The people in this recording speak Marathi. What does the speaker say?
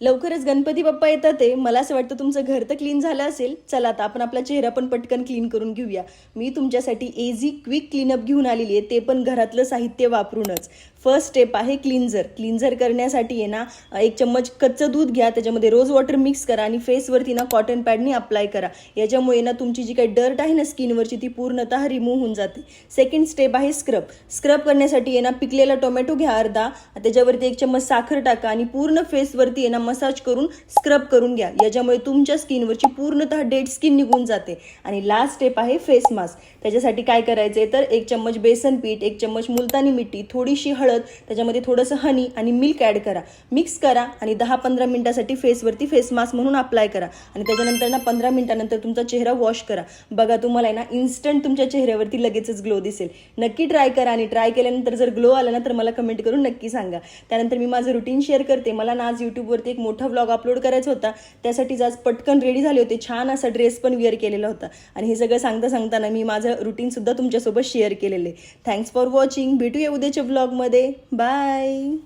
लवकरच गणपती बाप्पा येतात ते. मला असं वाटतं तुमचं घर तर क्लीन झालं असेल. चला आता आपण आपला चेहरा पण पटकन क्लीन करून घेऊया. मी तुमच्यासाठी एझी क्विक क्लीनअप घेऊन आलेली आहे. ते पण घरातलं साहित्य वापरूनच. फर्स्ट स्टेप आहे क्लिन्झर क्लिन्झर करण्यासाठी आहे ना एक चम्मच कच्चं दूध घ्या त्याच्यामध्ये रोज वॉटर मिक्स करा आणि फेसवरती ना कॉटन पॅडनी अप्लाय करा. याच्यामुळे ना तुमची जी काही डर्ट आहे ना स्किनवरची ती पूर्णतः रिमूव्ह होऊन जाते. सेकंड स्टेप आहे स्क्रब स्क्रब करण्यासाठी आहे ना पिकलेला टोमॅटो घ्या अर्धा त्याच्यावरती एक चम्मच साखर टाका आणि पूर्ण फेसवरती आहे ना मसाज करून स्क्रब करून घ्या. याच्यामुळे तुमच्या स्किनवरची पूर्णतः डेड स्किन निघून जाते. आणि लास्ट स्टेप आहे फेस मास्क त्याच्यासाठी काय करायचं आहे तर एक चम्मच बेसन पीठ एक चम्मच मुलतानी मिठी थोडीशी हळद त्याच्यामध्ये थोडंसं हनी आणि मिल्क ॲड करा. मिक्स करा आणि दहा पंधरा मिनिटासाठी फेसवरती फेस मास्क म्हणून अप्लाय करा. आणि त्याच्यानंतर ना पंधरा मिनिटानंतर तुमचा चेहरा वॉश करा. बघा तुम्हाला आहे ना इन्स्टंट तुमच्या चेहऱ्यावरती लगेचच ग्लो दिसेल. नक्की ट्राय करा आणि ट्राय केल्यानंतर जर ग्लो आला ना तर मला कमेंट करून नक्की सांगा. त्यानंतर मी माझं रुटीन शेअर करते. मला ना आज यूट्यूबवरती एक मोठा व्लॉग अपलोड करायचा होता. त्यासाठी आज पटकन रेडी झाले होते. छान असा ड्रेस पण वेअर केलेला होता. आणि हे सगळं सांगता सांगताना मी माझं रुटीनसुद्धा तुमच्यासोबत शेअर केलेलं आहे. थँक्स फॉर वॉचिंग भेटूया उद्याच्या Bye!